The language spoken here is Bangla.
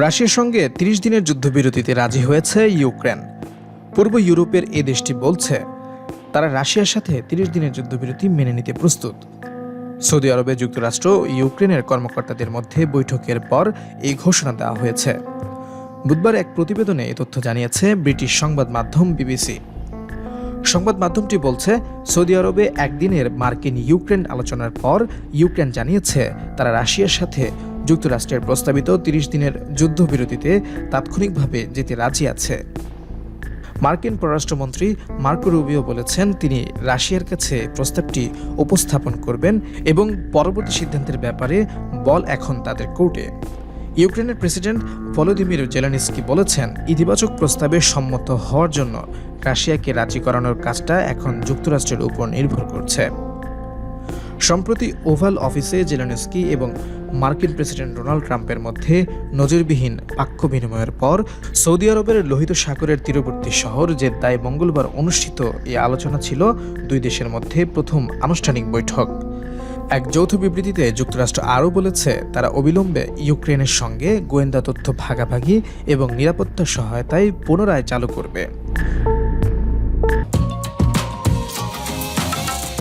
রাশিয়ার সঙ্গে ৩০ দিনের যুদ্ধবিরতিতে রাজি হয়েছে ইউক্রেন। পূর্ব ইউরোপের এ দেশটি বলছে, তারা রাশিয়ার সাথে ৩০ দিনের যুদ্ধবিরতি মেনে নিতে প্রস্তুত। সৌদি আরবে যুক্তরাষ্ট্র ইউক্রেনের কর্মকর্তাদের মধ্যে বৈঠকের পর এই ঘোষণা দেওয়া হয়েছে। বুধবার এক প্রতিবেদনে এ তথ্য জানিয়েছে ব্রিটিশ সংবাদ মাধ্যম বিবিসি। সংবাদ মাধ্যমটি বলছে, সৌদি আরবে একদিনের মার্কিন ইউক্রেন আলোচনার পর ইউক্রেন জানিয়েছে, তারা রাশিয়ার সাথে যুক্তরাষ্ট্রের প্রস্তাবিত তিরিশ দিনের যুদ্ধবিরতিতে তাৎক্ষণিকভাবে যেতে রাজি আছে। মার্কিন পররাষ্ট্রমন্ত্রী মার্কো রুবিও বলেছেন, তিনি রাশিয়ার কাছে প্রস্তাবটি উপস্থাপন করবেন এবং পরবর্তী সিদ্ধান্তের ব্যাপারে বল এখন তাদের কোর্টে। ইউক্রেনের প্রেসিডেন্ট ভলোদিমির জেলানিস্কি বলেছেন, ইতিবাচক প্রস্তাবে সম্মত হওয়ার জন্য রাশিয়াকে রাজি করানোর কাজটা এখন যুক্তরাষ্ট্রের উপর নির্ভর করছে। সম্প্রতি ওভাল অফিসে জেলেনস্কি এবং মার্কিন প্রেসিডেন্ট ডোনাল্ড ট্রাম্পের মধ্যে নজিরবিহীন বাক্য বিনিময়ের পর সৌদি আরবের লোহিত সাগরের তীরবর্তী শহর জেদ্দায় মঙ্গলবার অনুষ্ঠিত এই আলোচনা ছিল দুই দেশের মধ্যে প্রথম আনুষ্ঠানিক বৈঠক। এক যৌথ বিবৃতিতে যুক্তরাষ্ট্র আরও বলেছে, তারা অবিলম্বে ইউক্রেনের সঙ্গে গোয়েন্দা তথ্য ভাগাভাগি এবং নিরাপত্তা সহায়তায় পুনরায় চালু করবে।